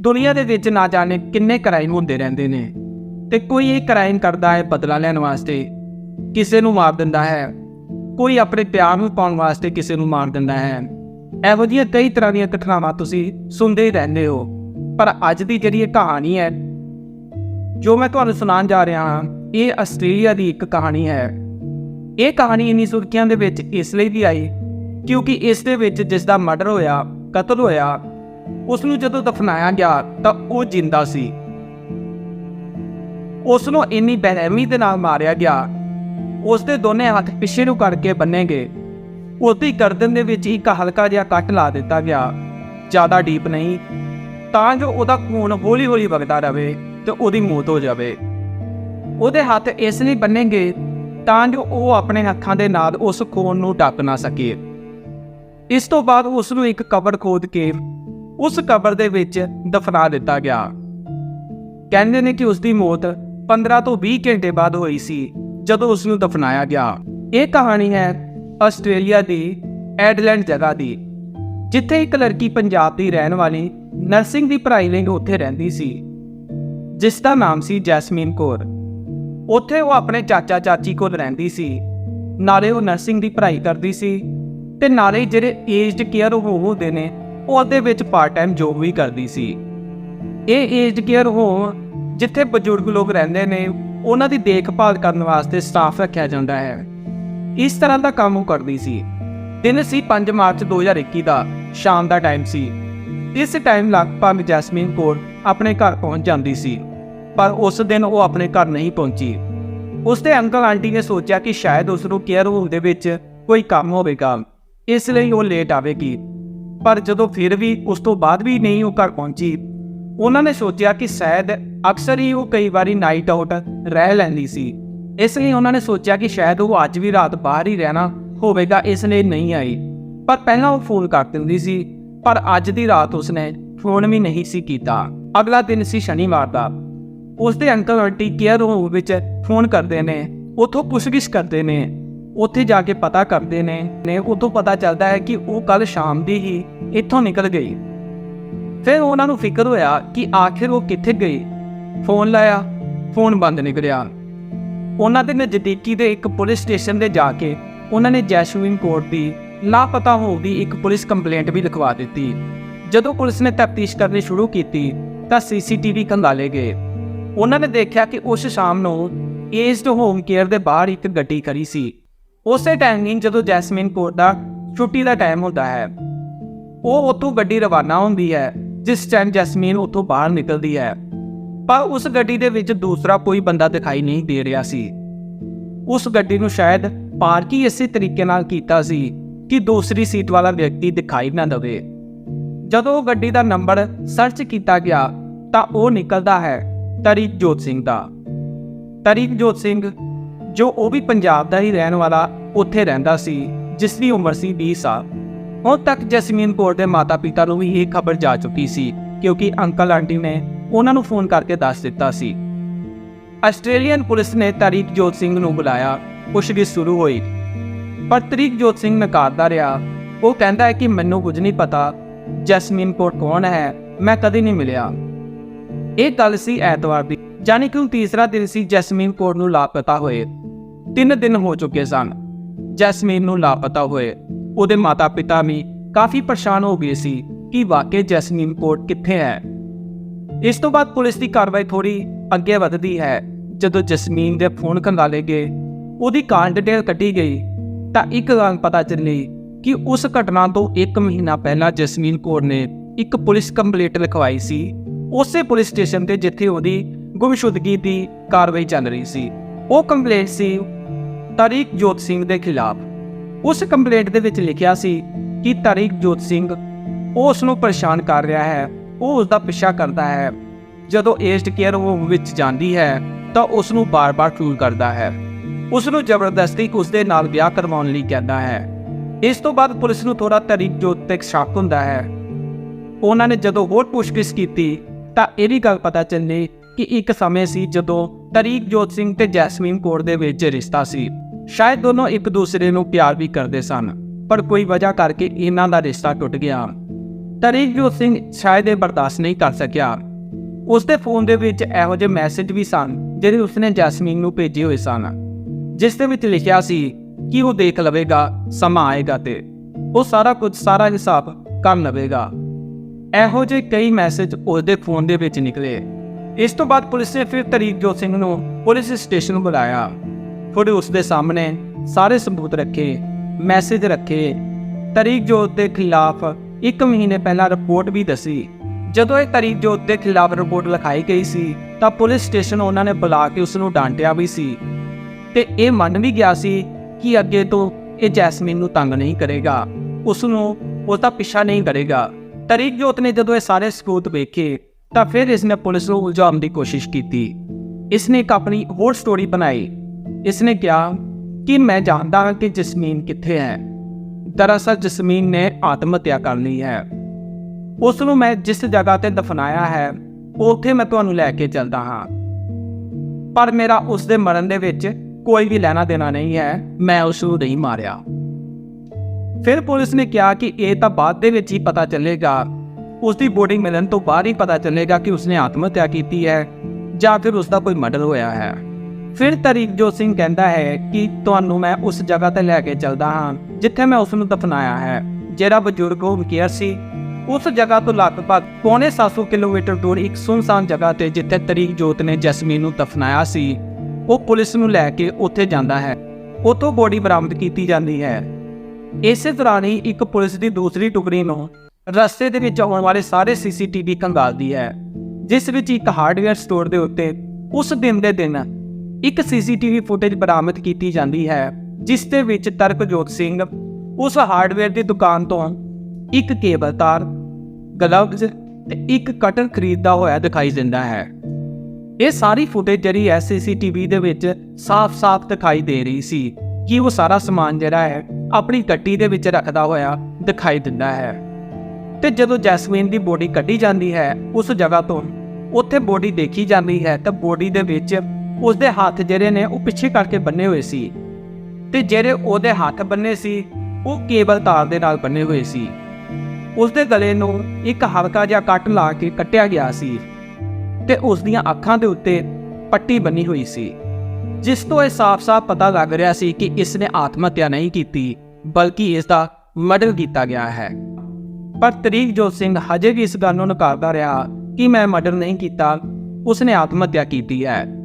ਦੁਨੀਆ ਦੇ ਵਿੱਚ ਨਾ ਜਾਣੇ ਕਿੰਨੇ ਕ੍ਰਾਈਮ ਹੁੰਦੇ ਰਹਿੰਦੇ ਨੇ। ਤੇ ਕੋਈ ਇਹ ਕ੍ਰਾਈਮ ਕਰਦਾ ਹੈ ਬਦਲਾ ਲੈਣ ਵਾਸਤੇ, ਕਿਸੇ ਨੂੰ ਮਾਰ ਦਿੰਦਾ ਹੈ। ਕੋਈ ਆਪਣੇ ਪਿਆਰ ਨੂੰ ਪਾਉਣ ਵਾਸਤੇ ਕਿਸੇ ਨੂੰ ਮਾਰ ਦਿੰਦਾ ਹੈ। ਇਹੋ ਜਿਹੀਆਂ ਕਈ ਤਰ੍ਹਾਂ ਦੀਆਂ ਘਟਨਾਵਾਂ ਤੁਸੀਂ ਸੁਣਦੇ ਹੀ ਰਹਿੰਦੇ ਹੋ। ਪਰ ਅੱਜ ਦੀ ਜਿਹੜੀ ਇਹ ਕਹਾਣੀ ਹੈ, ਜੋ ਮੈਂ ਤੁਹਾਨੂੰ ਸੁਣਾਉਣ ਜਾ ਰਿਹਾ ਹਾਂ, ਇਹ ਆਸਟ੍ਰੇਲੀਆ ਦੀ ਇੱਕ ਕਹਾਣੀ ਹੈ। ਇਹ ਕਹਾਣੀ ਇੰਨੀ ਸੁਰਖੀਆਂ ਦੇ ਵਿੱਚ ਇਸ ਲਈ ਵੀ ਆਈ ਕਿਉਂਕਿ ਇਸ ਦੇ ਵਿੱਚ ਜਿਸ ਦਾ ਮਰਡਰ ਹੋਇਆ, ਕਤਲ ਹੋਇਆ ਉਸ ਨੂੰ ਜਦੋਂ ਦਫਨਾਇਆ ਗਿਆ ਤਾਂ ਉਹ ਜਿੰਦਾ ਸੀ। ਉਸ ਨੂੰ ਇੰਨੀ ਬੇਰਹਿਮੀ ਦੇ ਨਾਲ ਮਾਰਿਆ ਗਿਆ। ਉਸ ਦੇ ਦੋਨੇ ਹੱਥ ਪਿੱਛੇ ਨੂੰ ਕਰਕੇ ਬੰਨੇ ਗਏ। ਉਹਦੀ ਗਰਦਨ ਦੇ ਵਿੱਚ ਇੱਕ ਹਲਕਾ ਜਿਹਾ ਕੱਟ ਲਾ ਦਿੱਤਾ ਗਿਆ। ਜ਼ਿਆਦਾ ਡੀਪ ਨਹੀਂ, ਤਾਂ ਜੋ ਉਹਦਾ ਖੂਨ ਹੌਲੀ-ਹੌਲੀ ਵਗਦਾ ਰਹੇ ਤੇ ਉਹਦੀ ਮੌਤ ਹੋ ਜਾਵੇ। ਉਹਦੇ ਹੱਥ ਇਸ ਲਈ ਬੰਨੇ ਗਏ ਤਾਂ ਜੋ ਉਹ ਆਪਣੇ ਹੱਥਾਂ ਦੇ ਨਾਲ ਉਸ ਖੂਨ ਨੂੰ ਢੱਕ ਨਾ ਸਕੇ। ਇਸ ਤੋਂ ਬਾਅਦ ਉਸ ਨੂੰ ਇੱਕ ਕਬਰ ਖੋਦ ਕੇ ਉਸ ਕਬਰ ਦੇ ਵਿੱਚ ਦਫਨਾ ਦਿੱਤਾ ਗਿਆ। ਕਹਿੰਦੇ ਨੇ ਕਿ ਉਸ ਦੀ ਮੌਤ 15 ਤੋਂ 20 ਘੰਟੇ ਬਾਅਦ ਹੋਈ ਸੀ, ਜਦੋਂ ਉਸ ਨੂੰ ਦਫਨਾਇਆ ਗਿਆ। ਇਹ ਕਹਾਣੀ ਹੈ ਆਸਟ੍ਰੇਲੀਆ ਦੀ ਐਡਲੈਂਡ ਜਗ੍ਹਾ ਦੀ, ਜਿੱਥੇ ਇੱਕ ਲੜਕੀ ਪੰਜਾਬ ਦੀ ਰਹਿਣ ਵਾਲੀ ਨਰਸਿੰਗ ਦੀ ਪੜ੍ਹਾਈ ਲਈ ਉੱਥੇ ਰਹਿੰਦੀ ਸੀ, ਜਿਸ ਦਾ ਨਾਮ ਸੀ ਜੈਸਮੀਨ ਕੌਰ। ਉੱਥੇ ਉਹ ਆਪਣੇ ਚਾਚਾ ਚਾਚੀ ਕੋਲ ਰਹਿੰਦੀ ਸੀ, ਨਾਲੇ ਉਹ ਨਰਸਿੰਗ ਦੀ ਪੜ੍ਹਾਈ ਕਰਦੀ ਸੀ, ਤੇ ਨਾਲੇ ਜਿਹੜੇ ਏਜਡ ਕੇਅਰ ਹੋਮ ਹੁੰਦੇ ਨੇ ਉਹ ਉਹਦੇ ਵਿੱਚ ਪਾਰਟ ਟਾਈਮ ਜੋਬ ਵੀ ਕਰਦੀ ਸੀ। ਇਹ ਏਜ ਕੇਅਰ ਹੋਮ ਜਿੱਥੇ ਬਜ਼ੁਰਗ ਲੋਕ ਰਹਿੰਦੇ ਨੇ, ਉਹਨਾਂ ਦੀ ਦੇਖਭਾਲ ਕਰਨ ਵਾਸਤੇ ਸਟਾਫ ਰੱਖਿਆ ਜਾਂਦਾ ਹੈ। ਇਸ ਤਰ੍ਹਾਂ ਦਾ ਕੰਮ ਉਹ ਕਰਦੀ ਸੀ। ਦਿਨ ਸੀ 5 ਮਾਰਚ 2021 ਦਾ, ਸ਼ਾਮ ਦਾ ਟਾਈਮ ਸੀ। ਇਸ ਟਾਈਮ ਲਗਭਗ ਜੈਸਮੀਨ ਕੌਰ ਆਪਣੇ ਘਰ ਪਹੁੰਚ ਜਾਂਦੀ ਸੀ, ਪਰ ਉਸ ਦਿਨ ਉਹ ਆਪਣੇ ਘਰ ਨਹੀਂ ਪਹੁੰਚੀ। ਉਸ ਦੇ ਅੰਕਲ ਆਂਟੀ ਨੇ ਸੋਚਿਆ ਕਿ ਸ਼ਾਇਦ ਉਸ ਨੂੰ ਕੇਅਰ ਹੋਮ ਦੇ ਵਿੱਚ ਕੋਈ ਕੰਮ ਹੋਵੇਗਾ। ਇਸ ਲਈ ਉਹ ਲੇਟ ਆਵੇਗੀ। ਪਰ ਜਦੋਂ ਫਿਰ ਵੀ ਉਸ ਤੋਂ ਬਾਅਦ ਵੀ ਨਹੀਂ ਉਹ ਘਰ ਪਹੁੰਚੀ, ਉਹਨਾਂ ਨੇ ਸੋਚਿਆ ਕਿ ਸ਼ਾਇਦ ਅਕਸਰ ਹੀ ਉਹ ਕਈ ਵਾਰੀ ਨਾਈਟ ਆਊਟ ਰਹਿ ਲੈਂਦੀ ਸੀ। ਇਸ ਲਈ ਉਹਨਾਂ ਨੇ ਸੋਚਿਆ ਕਿ ਸ਼ਾਇਦ ਉਹ ਅੱਜ ਵੀ ਰਾਤ ਬਾਹਰ ਹੀ ਰਹਿਣਾ ਹੋਵੇਗਾ, ਇਸ ਲਈ ਨਹੀਂ ਆਈ। ਪਰ ਪਹਿਲਾਂ ਉਹ ਫੋਨ ਕਰ ਦਿੰਦੀ ਸੀ, ਪਰ ਅੱਜ ਦੀ ਰਾਤ ਉਸਨੇ ਫੋਨ ਵੀ ਨਹੀਂ ਸੀ ਕੀਤਾ। ਅਗਲਾ ਦਿਨ ਸੀ ਸ਼ਨੀਵਾਰ ਦਾ। ਉਸਦੇ ਅੰਕਲ ਆਂਟੀ ਕੇਅਰ ਹੋਮ ਵਿੱਚ ਫੋਨ ਕਰਦੇ ਨੇ, ਉਥੋਂ ਪੁੱਛਗਿੱਛ ਕਰਦੇ ਨੇ। ਉੱਥੇ ਜਾ ਕੇ ਪਤਾ ਕਰਦੇ ਨੇ ਨੇ ਉਤੋਂ ਪਤਾ ਚੱਲਦਾ ਹੈ ਕਿ ਉਹ ਕੱਲ ਸ਼ਾਮ ਦੀ ਹੀ ਇੱਥੋਂ ਨਿਕਲ ਗਈ। ਫਿਰ ਉਹਨਾਂ ਨੂੰ ਫਿਕਰ ਹੋਇਆ ਕਿ ਆਖਿਰ ਉਹ ਕਿੱਥੇ ਗਈ। ਫੋਨ ਲਾਇਆ, ਫੋਨ ਬੰਦ ਨਿਕਲਿਆ। ਉਹਨਾਂ ਦੇ ਨਜ਼ਦੀਕੀ ਦੇ ਇੱਕ ਪੁਲਿਸ ਸਟੇਸ਼ਨ ਦੇ ਜਾ ਕੇ ਉਹਨਾਂ ਨੇ ਜੈਸਮੀਨ ਕੋਰਟ ਦੀ ਲਾਪਤਾ ਹੋਣ ਦੀ ਇੱਕ ਪੁਲਿਸ ਕੰਪਲੇਂਟ ਵੀ ਲਿਖਵਾ ਦਿੱਤੀ। ਜਦੋਂ ਪੁਲਿਸ ਨੇ ਤਫਤੀਸ਼ ਕਰਨੀ ਸ਼ੁਰੂ ਕੀਤੀ, ਤਾਂ ਸੀਸੀਟੀਵੀ ਖੰਗਾਲੇ ਗਏ। ਉਹਨਾਂ ਨੇ ਦੇਖਿਆ ਕਿ ਉਸ ਸ਼ਾਮ ਨੂੰ ਏਜਡ ਹੋਮ ਕੇਅਰ ਦੇ ਬਾਹਰ ਇੱਕ ਗੱਡੀ ਖੜੀ ਸੀ। ਉਸੇ ਟਾਈਮਿੰਗ ਜਦੋਂ ਜੈਸਮੀਨ ਕੋਰ ਦਾ ਛੁੱਟੀ ਦਾ ਟਾਈਮ ਹੁੰਦਾ ਹੈ, ਉਹ ਉੱਥੋਂ ਗੱਡੀ ਰਵਾਨਾ ਹੁੰਦੀ ਹੈ, ਜਿਸ ਟਾਈਮ ਜੈਸਮੀਨ ਉੱਥੋਂ ਬਾਹਰ ਨਿਕਲਦੀ ਹੈ। ਪਰ ਉਸ ਗੱਡੀ ਦੇ ਵਿੱਚ ਦੂਸਰਾ ਕੋਈ ਬੰਦਾ ਦਿਖਾਈ ਨਹੀਂ ਦੇ ਰਿਹਾ ਸੀ। ਉਸ ਗੱਡੀ ਨੂੰ ਸ਼ਾਇਦ ਪਾਰਕ ਹੀ ਇਸੇ ਤਰੀਕੇ ਨਾਲ ਕੀਤਾ ਸੀ ਕਿ ਦੂਸਰੀ ਸੀਟ ਵਾਲਾ ਵਿਅਕਤੀ ਦਿਖਾਈ ਨਾ ਦੇਵੇ। ਜਦੋਂ ਉਹ ਗੱਡੀ ਦਾ ਨੰਬਰ ਸਰਚ ਕੀਤਾ ਗਿਆ, ਤਾਂ ਉਹ ਨਿਕਲਦਾ ਹੈ ਤਰੀਕ ਜੋਤ ਸਿੰਘ ਦਾ। ਤਰੀਕ ਜੋਤ ਸਿੰਘ ਜੋ ਉਹ ਵੀ ਪੰਜਾਬ ਦਾ ਹੀ ਰਹਿਣ ਵਾਲਾ ਉੱਥੇ ਰਹਿੰਦਾ ਸੀ, ਜਿਸ ਦੀ ਉਮਰ ਸੀ 20 ਸਾਲ। ਹੁਣ ਤੱਕ ਜਸਮੀਨ ਕੌਰ ਦੇ ਮਾਤਾ-ਪਿਤਾ ਨੂੰ ਵੀ ਇਹ ਖਬਰ ਜਾ ਚੁੱਕੀ ਸੀ, ਕਿਉਂਕਿ ਅੰਕਲ ਆਂਟੀ ਨੇ ਉਹਨਾਂ ਨੂੰ ਫੋਨ ਕਰਕੇ ਦੱਸ ਦਿੱਤਾ ਸੀ। ਆਸਟ੍ਰੇਲੀਅਨ ਪੁਲਿਸ ਨੇ ਤਰੀਕ ਜੋਤ ਸਿੰਘ ਨੂੰ ਬੁਲਾਇਆ, ਪੁੱਛਗਿੱਛ ਸ਼ੁਰੂ ਹੋਈ। ਪਰ ਤਰੀਕ ਜੋਤ ਸਿੰਘ ਨਕਾਰਦਾ ਰਿਹਾ। ਉਹ ਕਹਿੰਦਾ ਹੈ ਕਿ ਮੈਨੂੰ ਕੁਝ ਨਹੀਂ ਪਤਾ, ਜਸਮੀਨ ਕੌਰ ਕੌਣ ਹੈ, ਮੈਂ ਕਦੇ ਨਹੀਂ ਮਿਲਿਆ। ਇਹ ਗੱਲ ਸੀ ਐਤਵਾਰ ਦੀ ਜਾਨੀ ਕਿ ਉਹ ਤੀਸਰਾ ਦਿਨ ਸੀ ਜਸਮੀਨ ਕੌਰ ਨੂੰ ਲਾਪਤਾ ਹੋਏ। ਤਿੰਨ ਦਿਨ ਹੋ ਚੁੱਕੇ ਸਨ। ਜੈਸਮੀਨ ਨੂੰ ਲਾਪਤਾ ਹੋਏ। ਉਹਦੇ ਮਾਤਾ-ਪਿਤਾ ਵੀ ਕਾਫੀ ਪਰੇਸ਼ਾਨ ਹੋ ਗਏ ਸੀ ਕਿ ਵਾਕਈ ਜੈਸਮੀਨ ਕੌਰ ਕਿੱਥੇ ਹੈ। ਇਸ ਤੋਂ ਬਾਅਦ ਪੁਲਿਸ ਦੀ ਕਾਰਵਾਈ ਥੋੜੀ ਅੱਗੇ ਵਧਦੀ ਹੈ। ਜਦੋਂ ਜਸਮੀਨ ਦੇ ਫੋਨ ਖੰਗਾਲੇ ਗਏ, ਉਹਦੀ ਕਾਲ ਡਿਟੇਲ ਕੱਢੀ ਗਈ, ਤਾਂ ਇੱਕ ਗੱਲ ਪਤਾ ਚੱਲੀ ਕਿ ਉਸ ਘਟਨਾ ਤੋਂ 1 ਮਹੀਨਾ ਪਹਿਲਾਂ ਜਸਮੀਨ ਕੌਰ ਨੇ ਇੱਕ ਪੁਲਿਸ ਕੰਪਲੇਂਟ ਲਿਖਵਾਈ ਸੀ। ਉਸੇ ਪੁਲਿਸ ਸਟੇਸ਼ਨ ਤੇ ਜਿੱਥੇ ਉਹਦੀ ਗੁੰਮਸ਼ੁਦਗੀ ਦੀ ਕਾਰਵਾਈ ਚੱਲ ਰਹੀ ਸੀ। ਉਹ ਕੰਪਲੇਂਟ ਸੀ ਤਰੀਕ ਜੋਤ ਸਿੰਘ ਦੇ ਖਿਲਾਫ। ਉਸ ਕੰਪਲੇਂਟ ਦੇ ਵਿੱਚ ਲਿਖਿਆ ਸੀ ਕਿ ਤਰੀਕ ਜੋਤ ਸਿੰਘ ਉਹ ਉਸ ਨੂੰ ਪਰੇਸ਼ਾਨ ਕਰ ਰਿਹਾ ਹੈ, ਉਹ ਉਸ ਦਾ ਪਿੱਛਾ ਕਰਦਾ ਹੈ। ਜਦੋਂ ਏਜਡ ਕੇਅਰ ਹੋਮ ਵਿੱਚ ਜਾਂਦੀ ਹੈ, ਤਾਂ ਉਸ ਨੂੰ ਬਾਰ-ਬਾਰ ਫੋਨ ਕਰਦਾ ਹੈ। ਉਸ ਨੂੰ ਜ਼ਬਰਦਸਤੀ ਉਸ ਦੇ ਨਾਲ ਵਿਆਹ ਕਰਵਾਉਣ ਲਈ ਕਹਿੰਦਾ ਹੈ। ਇਸ ਤੋਂ ਬਾਅਦ ਪੁਲਿਸ ਨੂੰ ਥੋੜਾ ਤਰੀਕ ਜੋਤ ਤੇ ਸ਼ੱਕ ਹੁੰਦਾ ਹੈ। ਉਹਨਾਂ ਨੇ ਜਦੋਂ ਹੋਰ ਪੁੱਛਗਿੱਛ ਕੀਤੀ, ਤਾਂ ਇਹ ਵੀ ਗੱਲ ਪਤਾ ਚੱਲੀ ਕਿ ਇੱਕ ਸਮੇਂ ਸੀ ਜਦੋਂ ਤਰੀਕ ਜੋਤ ਸਿੰਘ ਤੇ ਜੈਸਮੀਨ ਕੌਰ ਦੇ ਵਿੱਚ ਰਿਸ਼ਤਾ ਸੀ। ਸ਼ਾਇਦ ਦੋਨੋਂ ਇੱਕ ਦੂਸਰੇ ਨੂੰ ਪਿਆਰ ਵੀ ਕਰਦੇ ਸਨ, ਪਰ ਕੋਈ ਵਜ੍ਹਾ ਕਰਕੇ ਇਹਨਾਂ ਦਾ ਰਿਸ਼ਤਾ ਟੁੱਟ ਗਿਆ। ਤਰੀਕਜੋਤ ਸਿੰਘ ਸ਼ਾਇਦ ਇਹ ਬਰਦਾਸ਼ਤ ਨਹੀਂ ਕਰ ਸਕਿਆ। ਉਸਦੇ ਫੋਨ ਦੇ ਵਿੱਚ ਇਹੋ ਜਿਹੇ ਮੈਸੇਜ ਵੀ ਸਨ, ਜਿਹੜੇ ਉਸਨੇ ਜੈਸਮੀਨ ਨੂੰ ਭੇਜੇ ਹੋਏ ਸਨ, ਜਿਸ ਦੇ ਵਿੱਚ ਲਿਖਿਆ ਸੀ ਕਿ ਉਹ ਦੇਖ ਲਵੇਗਾ, ਸਮਾਂ ਆਏਗਾ ਤੇ ਉਹ ਸਾਰਾ ਕੁਝ ਸਾਰਾ ਹਿਸਾਬ ਕਰ ਲਵੇਗਾ। ਇਹੋ ਜਿਹੇ ਕਈ ਮੈਸੇਜ ਉਸਦੇ ਫੋਨ ਦੇ ਵਿੱਚ ਨਿਕਲੇ। ਇਸ ਤੋਂ ਬਾਅਦ ਪੁਲਿਸ ਨੇ ਫਿਰ ਤਰੀਕਜੋਤ ਸਿੰਘ ਨੂੰ ਪੁਲਿਸ ਸਟੇਸ਼ਨ ਬੁਲਾਇਆ। ਫਿਰ ਉਸ ਦੇ ਸਾਹਮਣੇ ਸਾਰੇ ਸਬੂਤ ਰੱਖੇ ਮੈਸੇਜ ਰੱਖੇ। ਤਰੀਕ ਜੋਤ ਦੇ ਖਿਲਾਫ ਇੱਕ ਮਹੀਨੇ ਪਹਿਲਾਂ ਰਿਪੋਰਟ ਵੀ ਦੱਸੀ। ਜਦੋਂ ਇਹ ਤਰੀਕ ਜੋਤ ਦੇ ਖਿਲਾਫ ਰਿਪੋਰਟ ਲਿਖਾਈ ਗਈ ਸੀ, ਤਾਂ ਪੁਲਿਸ ਸਟੇਸ਼ਨ ਉਹਨਾਂ ਨੇ ਬੁਲਾ ਕੇ ਉਸ ਨੂੰ ਡਾਂਟਿਆ ਵੀ ਸੀ। ਤੇ ਇਹ ਮੰਨ ਵੀ ਗਿਆ ਸੀ ਕਿ ਅੱਗੇ ਤੋਂ ਇਹ ਜੈਸਮੀਨ ਨੂੰ ਤੰਗ ਨਹੀਂ ਕਰੇਗਾ। ਉਸ ਨੂੰ ਉਸ ਦਾ ਪਿੱਛਾ ਨਹੀਂ ਕਰੇਗਾ। ਤਰੀਕ ਜੋਤ ਨੇ ਜਦੋਂ ਇਹ ਸਾਰੇ ਸਬੂਤ ਵੇਖੇ, ਤਾਂ ਫਿਰ ਇਸ ਨੇ ਪੁਲਿਸ ਨੂੰ ਉਲਝਾਉਣ ਦੀ ਕੋਸ਼ਿਸ਼ ਕੀਤੀ। ਇਸ ਨੇ ਇੱਕ ਆਪਣੀ ਹੋਰ ਸਟੋਰੀ ਬਣਾਈ। ਇਸ ਨੇ ਕਿਹਾ ਕਿ ਮੈਂ ਜਾਣਦਾ ਹਾਂ ਕਿ ਜਸਮੀਨ ਕਿੱਥੇ ਹੈ। ਦਰਅਸਲ ਜਸਮੀਨ ਨੇ ਆਤਮ ਹੱਤਿਆ ਕਰ ਲਈ ਹੈ। ਉਸ ਨੂੰ ਮੈਂ ਜਿਸ ਜਗ੍ਹਾ ਤੇ ਦਫਨਾਇਆ ਹੈ, ਉੱਥੇ ਮੈਂ ਤੁਹਾਨੂੰ ਲੈ ਕੇ ਚੱਲਦਾ ਹਾਂ। ਪਰ ਮੇਰਾ ਉਸ ਦੇ ਮਰਨ ਦੇ ਵਿੱਚ ਕੋਈ ਵੀ ਲੈਣਾ ਦੇਣਾ ਨਹੀਂ ਹੈ, ਮੈਂ ਉਸ ਨੂੰ ਨਹੀਂ ਮਾਰਿਆ। ਫਿਰ ਪੁਲਿਸ ਨੇ ਕਿਹਾ ਕਿ ਇਹ ਤਾਂ ਬਾਅਦ ਦੇ ਵਿੱਚ ਹੀ ਪਤਾ ਚੱਲੇਗਾ। ਉਸ ਦੀ ਬੋਡੀ ਮਿਲਣ ਤੋਂ ਬਾਅਦ ਹੀ ਪਤਾ ਚੱਲੇਗਾ ਕਿ ਉਸਨੇ ਆਤਮ ਹੱਤਿਆ ਕੀਤੀ ਹੈ ਜਾਂ ਫਿਰ ਉਸ ਦਾ ਕੋਈ ਮਰਡਰ ਹੋਇਆ ਹੈ। ਫਿਰ ਤਰੀਕ ਤਰੀਕਜੋਤ ਸਿੰਘ ਕਹਿੰਦਾ ਹੈ ਕਿ ਤੁਹਾਨੂੰ ਮੈਂ ਉਸ ਜਗ੍ਹਾ ਤੇ ਲੈ ਕੇ ਚੱਲਦਾ ਹਾਂ, ਜਿੱਥੇ ਮੈਂ ਉਸ ਨੂੰ ਦਫਨਾਇਆ ਹੈ। ਜਿਹੜਾ ਬਜ਼ੁਰਗ ਉਹ ਕੇਅਰ ਸੀ। ਉਸ ਜਗ੍ਹਾ ਤੋਂ ਲਗਭਗ ਪੌਣੇ 700 ਕਿਲੋਮੀਟਰ ਦੂਰ ਇੱਕ ਸੁਨਸਾਨ ਜਗ੍ਹਾ ਤੇ ਜਿੱਥੇ ਤਰੀਕ ਜੋਤ ਨੇ ਜਸਮੀਨ ਨੂੰ ਦਫਨਾਇਆ ਸੀ, ਉਹ ਪੁਲਿਸ ਨੂੰ ਲੈ ਕੇ ਉੱਥੇ ਜਾਂਦਾ ਹੈ। ਉੱਥੋਂ ਬੋਡੀ ਬਰਾਮਦ ਕੀਤੀ ਜਾਂਦੀ ਹੈ। ਇਸੇ ਦੌਰਾਨ ਹੀ ਇੱਕ ਪੁਲਿਸ ਦੀ ਦੂਸਰੀ ਟੁਕੜੀ ਨੂੰ ਰਸਤੇ ਦੇ ਵਿੱਚ ਆਉਣ ਵਾਲੇ ਸਾਰੇ ਸੀਸੀਟੀਵੀ ਖੰਗਾਲਦੀ ਹੈ, ਜਿਸ ਵਿੱਚ ਇੱਕ ਹਾਰਡਵੇਅਰ ਸਟੋਰ ਦੇ ਉੱਤੇ ਉਸ ਦਿਨ ਦੇ ਦਿਨ ਇੱਕ ਸੀਸੀਟੀਵੀ ਫੁਟੇਜ ਬਰਾਮਦ ਕੀਤੀ ਜਾਂਦੀ ਹੈ, ਜਿਸ ਦੇ ਵਿੱਚ ਤਰਕਜੋਤ ਸਿੰਘ ਉਸ ਹਾਰਡਵੇਅਰ ਦੀ ਦੁਕਾਨ ਤੋਂ ਇੱਕ ਕੇਬਲ ਤਾਰ, ਗਲਵਜ਼ ਤੇ ਇੱਕ ਕਟਰ ਖਰੀਦਦਾ ਹੋਇਆ ਦਿਖਾਈ ਦਿੰਦਾ ਹੈ। ਇਹ ਸਾਰੀ ਫੁਟੇਜ ਜਿਹੜੀ ਹੈ ਸੀਸੀਟੀਵੀ ਦੇ ਵਿੱਚ ਸਾਫ਼-ਸਾਫ਼ ਦਿਖਾਈ ਦੇ ਰਹੀ ਸੀ ਕਿ ਉਹ ਸਾਰਾ ਸਮਾਨ ਜਿਹੜਾ ਹੈ ਆਪਣੀ ਗੱਡੀ ਦੇ ਵਿੱਚ ਰੱਖਦਾ ਹੋਇਆ ਦਿਖਾਈ ਦਿੰਦਾ ਹੈ। ਤੇ ਜਦੋਂ ਜੈਸਮੀਨ ਦੀ ਬੋਡੀ ਕੱਢੀ ਜਾਂਦੀ ਹੈ, ਉਸ ਜਗ੍ਹਾ ਤੋਂ ਉੱਥੇ ਬੋਡੀ ਦੇਖੀ ਜਾਂਦੀ ਹੈ, ਤਾਂ ਬੋਡੀ ਦੇ ਵਿੱਚ ਉਸਦੇ ਹੱਥ ਜਿਹੜੇ ਨੇ ਉਹ ਪਿੱਛੇ ਕਰਕੇ ਬੰਨੇ ਹੋਏ ਸੀ। ਤੇ ਜਿਹੜੇ ਉਹਦੇ ਹੱਥ ਬੰਨੇ ਸੀ, ਉਹ ਕੇਬਲ ਤਾਰ ਦੇ ਨਾਲ ਬੰਨੇ ਹੋਏ ਸੀ। ਉਸਦੇ ਗਲੇ ਨੂੰ ਇੱਕ ਹਲਕਾ ਜਿਹਾ ਕੱਟ ਲਾ ਕੇ ਕੱਟਿਆ ਗਿਆ ਸੀ ਤੇ ਉਸ ਦੀਆਂ ਅੱਖਾਂ ਦੇ ਉੱਤੇ ਪੱਟੀ ਬੰਨੀ ਹੋਈ ਸੀ, ਜਿਸ ਤੋਂ ਇਹ ਸਾਫ਼-ਸਾਫ਼ ਪਤਾ ਲੱਗ ਰਿਹਾ ਸੀ ਕਿ ਇਸ ਨੇ ਆਤਮ ਹੱਤਿਆ ਨਹੀਂ ਕੀਤੀ, ਬਲਕਿ ਇਸ ਦਾ ਮਰਡਰ ਕੀਤਾ ਗਿਆ ਹੈ। ਪਰ ਤਰੀਕਜੋਤ ਸਿੰਘ ਹਜੇ ਵੀ ਇਸ ਗੱਲ ਨੂੰ ਨਕਾਰਦਾ ਰਿਹਾ ਕਿ ਮੈਂ ਮਰਡਰ ਨਹੀਂ ਕੀਤਾ, ਉਸਨੇ ਆਤਮ ਹੱਤਿਆ ਕੀਤੀ ਹੈ।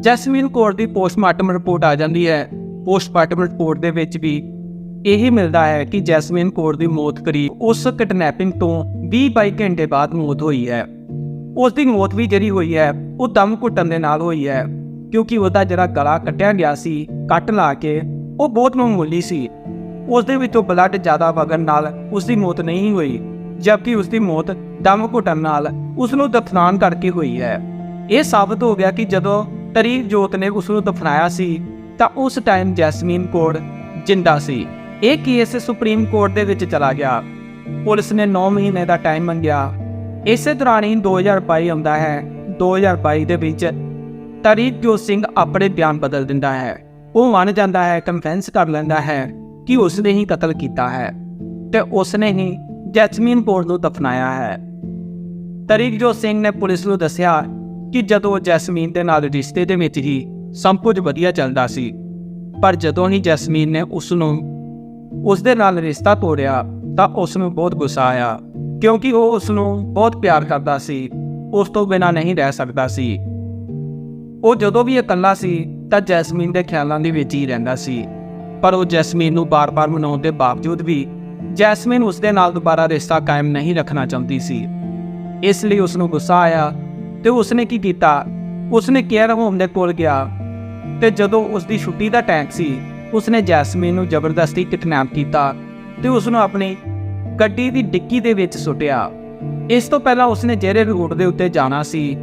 ਜੈਸਮੀਨ ਕੌਰ ਦੀ ਪੋਸਟਮਾਰਟਮ ਰਿਪੋਰਟ ਆ ਜਾਂਦੀ ਹੈ। ਪੋਸਟਮਾਰਟਮ ਰਿਪੋਰਟ ਦੇ ਵਿੱਚ ਵੀ ਇਹ ਮਿਲਦਾ ਹੈ ਕਿ ਜੈਸਮੀਨ ਕੌਰ ਦੀ ਮੌਤ ਕਰੀਬ ਉਸ ਕਿਡਨੈਪਿੰਗ ਤੋਂ 20-22 ਘੰਟੇ ਬਾਅਦ ਮੌਤ ਹੋਈ ਹੈ। ਉਸ ਦੀ ਮੌਤ ਵੀ ਜਿਹੜੀ ਹੋਈ ਹੈ, ਉਹ ਦਮ ਘੁੱਟਣ ਦੇ ਨਾਲ ਹੋਈ ਹੈ, ਕਿਉਂਕਿ ਉਹਦਾ ਜਿਹੜਾ ਗਲਾ ਕੱਟਿਆ ਗਿਆ ਸੀ, ਕੱਟ ਲਾ ਕੇ, ਉਹ ਬਹੁਤ ਮਾਮੂਲੀ ਸੀ। ਉਸ ਦੇ ਵਿੱਚੋਂ ਬਲੱਡ ਜ਼ਿਆਦਾ ਵਗਣ ਨਾਲ ਉਸ ਦੀ ਮੌਤ ਨਹੀਂ ਹੋਈ, ਜਦਕਿ ਉਸ ਦੀ ਮੌਤ ਦਮ ਘੁੱਟਣ ਨਾਲ ਉਸ ਨੂੰ ਦਫਨਾਨ ਕਰਕੇ ਹੋਈ ਹੈ। ਇਹ ਸਾਬਤ ਹੋ ਗਿਆ ਕਿ ਜਦੋਂ ਤਰੀਕ ਜੋਤ ਨੇ ਉਸ ਨੂੰ ਦਫਨਾਇਆ ਸੀ ਤਾਂ ਉਸ ਟਾਈਮ ਜੈਸਮੀਨ ਕੋਡ ਜਿੰਦਾ ਸੀ। ਇਹ ਕੇਸ ਸੁਪਰੀਮ ਕੋਰਟ ਦੇ ਵਿੱਚ ਚਲਾ ਗਿਆ। ਪੁਲਿਸ ਨੇ 9 ਮਹੀਨੇ ਦਾ ਟਾਈਮ ਮੰਗਿਆ। ਇਸੇ ਦੌਰਾਨ ਹੀ 2022 ਆਉਂਦਾ ਹੈ। 2022 ਦੇ ਵਿੱਚ ਤਰੀਕਜੋਤ ਸਿੰਘ ਆਪਣੇ ਬਿਆਨ ਬਦਲ ਦਿੰਦਾ ਹੈ। ਉਹ ਮੰਨ ਜਾਂਦਾ ਹੈ ਕਨਫੈਂਸ ਕਰ ਲੈਂਦਾ ਹੈ ਕਿ ਉਸ ਨੇ ਹੀ ਕਤਲ ਕੀਤਾ ਹੈ ਤੇ ਉਸ ਨੇ ਹੀ ਜੈਸਮੀਨ ਕੋਰ ਨੂੰ ਦਫਨਾਇਆ ਹੈ। ਤਰੀਕਜੋਤ ਸਿੰਘ ਨੇ ਪੁਲਿਸ ਨੂੰ ਦੱਸਿਆ ਕਿ ਜਦੋਂ ਜੈਸਮੀਨ ਦੇ ਨਾਲ ਰਿਸ਼ਤੇ ਦੇ ਵਿੱਚ ਹੀ ਸਭ ਕੁਝ ਵਧੀਆ ਚੱਲਦਾ ਸੀ, ਪਰ ਜਦੋਂ ਹੀ ਜੈਸਮੀਨ ਨੇ ਉਸ ਨੂੰ ਉਸ ਦੇ ਨਾਲ ਰਿਸ਼ਤਾ ਤੋੜਿਆ, ਤਾਂ ਉਸ ਨੂੰ ਬਹੁਤ ਗੁੱਸਾ ਆਇਆ, ਕਿਉਂਕਿ ਉਹ ਉਸ ਨੂੰ ਬਹੁਤ ਪਿਆਰ ਕਰਦਾ ਸੀ, ਉਸ ਤੋਂ ਬਿਨਾਂ ਨਹੀਂ ਰਹਿ ਸਕਦਾ ਸੀ। ਉਹ ਜਦੋਂ ਵੀ ਇਕੱਲਾ ਸੀ, ਤਾਂ ਜੈਸਮੀਨ ਦੇ ਖਿਆਲਾਂ ਦੇ ਵਿੱਚ ਹੀ ਰਹਿੰਦਾ ਸੀ, ਪਰ ਉਹ ਜੈਸਮੀਨ ਨੂੰ ਬਾਰ-ਬਾਰ ਮਨਾਉਣ ਦੇ ਬਾਵਜੂਦ ਵੀ ਜੈਸਮੀਨ ਉਸ ਦੇ ਨਾਲ ਦੁਬਾਰਾ ਰਿਸ਼ਤਾ ਕਾਇਮ ਨਹੀਂ ਰੱਖਣਾ ਚਾਹੁੰਦੀ ਸੀ। ਇਸ ਲਈ ਉਸ ਨੂੰ ਗੁੱਸਾ ਆਇਆ ਤੇ ਉਸਨੇ ਕੀ ਕੀਤਾ? ਉਸਨੇ ਕੇਅਰ ਹੋਮ ਦੇ ਕੋਲ ਗਿਆ ਤੇ ਜਦੋਂ ਉਸ ਦੀ ਛੁੱਟੀ ਦਾ ਟਾਈਮ ਸੀ, ਉਸਨੇ ਜੈਸਮੀਨ ਨੂੰ ਜ਼ਬਰਦਸਤੀ ਕਿਡਨੈਪ ਕੀਤਾ ਤੇ ਉਸ ਨੂੰ ਆਪਣੀ ਗੱਡੀ ਦੀ ਡਿੱਕੀ ਦੇ ਵਿੱਚ ਸੁੱਟਿਆ। ਇਸ ਤੋਂ ਪਹਿਲਾਂ ਉਸਨੇ ਜਿਹੜੇ ਰੂਟ ਦੇ ਉੱਤੇ ਜਾਣਾ ਸੀ,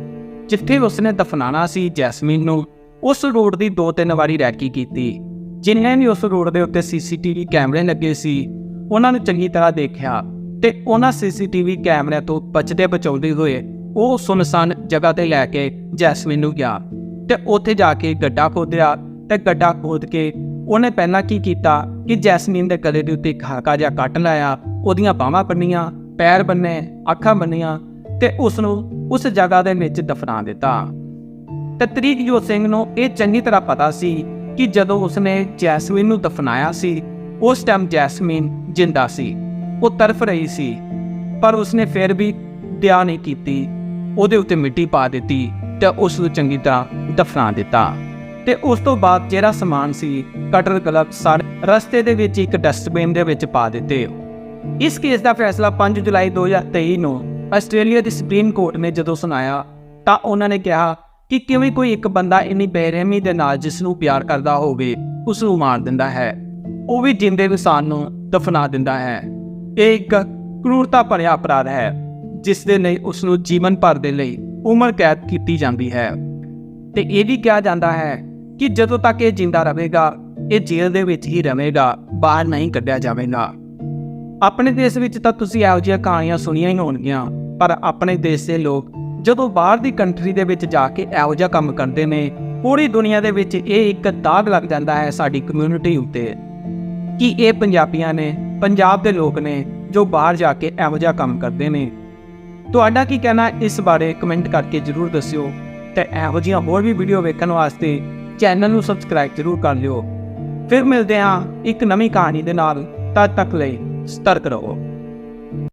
ਜਿੱਥੇ ਉਸਨੇ ਦਫਨਾਣਾ ਸੀ ਜੈਸਮੀਨ ਨੂੰ, ਉਸ ਰੋਡ ਦੀ ਦੋ ਤਿੰਨ ਵਾਰੀ ਰੈਕੀ ਕੀਤੀ। ਜਿਨ੍ਹਾਂ ਵੀ ਉਸ ਰੋਡ ਦੇ ਉੱਤੇ ਸੀਸੀਟੀਵੀ ਕੈਮਰੇ ਲੱਗੇ ਸੀ, ਉਹਨਾਂ ਨੂੰ ਚੰਗੀ ਤਰ੍ਹਾਂ ਦੇਖਿਆ ਤੇ ਉਹਨਾਂ ਸੀਸੀਟੀਵੀ ਕੈਮਰਿਆਂ ਤੋਂ ਬਚਦੇ ਬਚਾਉਂਦੇ ਹੋਏ ਉਹ ਸੁਨਸਾਨ ਜਗ੍ਹਾ ਤੇ ਲੈ ਕੇ ਜੈਸਮੀਨ ਨੂੰ ਗਿਆ ਤੇ ਉੱਥੇ ਜਾ ਕੇ ਗੱਡਾ ਖੋਦਿਆ ਤੇ ਗੱਡਾ ਖੋਦ ਕੇ ਉਹਨੇ ਪਹਿਲਾਂ ਕੀ ਕੀਤਾ ਕਿ ਜੈਸਮੀਨ ਦੇ ਗਲੇ ਦੇ ਉੱਤੇ ਖਾਕਾ ਹਲਕਾ ਜਿਹਾ ਕੱਟ ਲਾਇਆ, ਉਹਦੀਆਂ ਬਾਹਾਂ ਬੰਨੀਆਂ, ਪੈਰ ਬੰਨੇ, ਅੱਖਾਂ ਬੰਨੀਆਂ ਤੇ ਉਸ ਨੂੰ ਉਸ ਜਗ੍ਹਾ ਦੇ ਵਿੱਚ ਦਫਨਾ ਦਿੱਤਾ। ਤੇ ਤ੍ਰਿਕਜੋਤ ਸਿੰਘ ਨੂੰ ਇਹ ਚੰਗੀ ਤਰ੍ਹਾਂ ਪਤਾ ਸੀ ਕਿ ਜਦੋਂ ਉਸਨੇ ਜੈਸਮੀਨ ਨੂੰ ਦਫਨਾਇਆ ਸੀ, ਉਸ ਟਾਈਮ ਜੈਸਮੀਨ ਜਿੰਦਾ ਸੀ, ਉਹ ਤਰਫ ਰਹੀ ਸੀ, ਪਰ ਉਸਨੇ ਫਿਰ ਵੀ ਦਿਆ ਨਹੀਂ ਕੀਤੀ। ਉਹਦੇ ਉੱਤੇ ਮਿੱਟੀ ਪਾ ਦਿੱਤੀ ਤੇ ਉਸ ਨੂੰ ਚੰਗੀ ਤਰ੍ਹਾਂ ਦਫਨਾ ਦਿੱਤਾ। ਤੇ ਉਸ ਤੋਂ ਬਾਅਦ ਜਿਹੜਾ ਸਮਾਨ ਸੀ, ਕਟਰ ਗਲਵ ਸੜ ਰਸਤੇ ਦੇ ਵਿੱਚ ਇੱਕ ਡਸਟਬਿਨ ਦੇ ਵਿੱਚ ਪਾ ਦਿੱਤੇ। ਇਸ ਕੇਸ ਦਾ ਫੈਸਲਾ 5 ਜੁਲਾਈ 2023 ਨੂੰ ਆਸਟ੍ਰੇਲੀਆ ਦੀ ਸੁਪਰੀਮ ਕੋਰਟ ਨੇ ਜਦੋਂ ਸੁਣਾਇਆ, ਤਾਂ ਉਹਨਾਂ ਨੇ ਕਿਹਾ ਕਿ ਕਿਵੇਂ ਕੋਈ ਇੱਕ ਬੰਦਾ ਇੰਨੀ ਬੇਰਹਿਮੀ ਦੇ ਨਾਲ ਜਿਸ ਨੂੰ ਪਿਆਰ ਕਰਦਾ ਹੋਵੇ ਉਸ ਨੂੰ ਮਾਰ ਦਿੰਦਾ ਹੈ। ਉਹ ਵੀ ਜਿੰਦੇ ਇਨਸਾਨ ਨੂੰ ਦਫਨਾ ਦਿੰਦਾ ਹੈ। ਇਹ ਇੱਕ ਕਰੂਰਤਾ ਭਰਿਆ ਅਪਰਾਧ ਹੈ। ਜਿਸ ਦੇ ਲਈ ਉਸ ਨੂੰ ਜੀਵਨ ਭਰ ਦੇ ਲਈ ਉਮਰ ਕੈਦ ਕੀਤੀ ਜਾਂਦੀ ਹੈ। ਤੇ ਇਹ ਵੀ ਕਿਹਾ ਜਾਂਦਾ ਹੈ ਕਿ ਜਦੋਂ ਤੱਕ ਇਹ ਜਿੰਦਾ ਰਹੇਗਾ, ਇਹ ਜੇਲ੍ਹ ਦੇ ਵਿੱਚ ਹੀ ਰਹੇਗਾ, ਬਾਹਰ ਨਹੀਂ ਕੱਢਿਆ ਜਾਵੇਗਾ। ਆਪਣੇ ਦੇਸ਼ ਵਿੱਚ ਤਾਂ ਤੁਸੀਂ ਇਹੋ ਜਿਹੀਆਂ ਕਹਾਣੀਆਂ ਸੁਣੀਆਂ ਹੀ ਹੋਣਗੀਆਂ, ਪਰ ਆਪਣੇ ਦੇਸ਼ ਦੇ ਲੋਕ ਜਦੋਂ ਬਾਹਰ ਦੀ ਕੰਟਰੀ ਦੇ ਵਿੱਚ ਜਾ ਕੇ ਇਹੋ ਜਿਹਾ ਕੰਮ ਕਰਦੇ ਨੇ, ਪੂਰੀ ਦੁਨੀਆ ਦੇ ਵਿੱਚ ਇਹ ਇੱਕ ਦਾਗ ਲੱਗ ਜਾਂਦਾ ਹੈ ਸਾਡੀ ਕਮਿਊਨਿਟੀ ਉੱਤੇ ਕਿ ਇਹ ਪੰਜਾਬੀਆਂ ਨੇ, ਪੰਜਾਬ ਦੇ ਲੋਕ ਨੇ ਜੋ ਬਾਹਰ ਜਾ ਕੇ ਇਹੋ ਜਿਹਾ ਕੰਮ ਕਰਦੇ ਨੇ। ਤੁਹਾਡਾ ਕੀ ਕਹਿਣਾ ਇਸ ਬਾਰੇ ਕਮੈਂਟ ਕਰਕੇ ਜਰੂਰ ਦੱਸਿਓ ਤੇ ਇਹੋ ਜਿਹੀਆਂ ਹੋਰ ਵੀ ਵੀਡੀਓ ਵੇਖਣ ਵਾਸਤੇ ਚੈਨਲ ਨੂੰ ਸਬਸਕ੍ਰਾਈਬ ਜਰੂਰ ਕਰ ਲਿਓ। ਫਿਰ ਮਿਲਦੇ ਹਾਂ ਇੱਕ ਨਵੀਂ ਕਹਾਣੀ ਦੇ ਨਾਲ। ਤਦ ਤੱਕ ਲਈ ਸਤਰਕ ਰਹੋ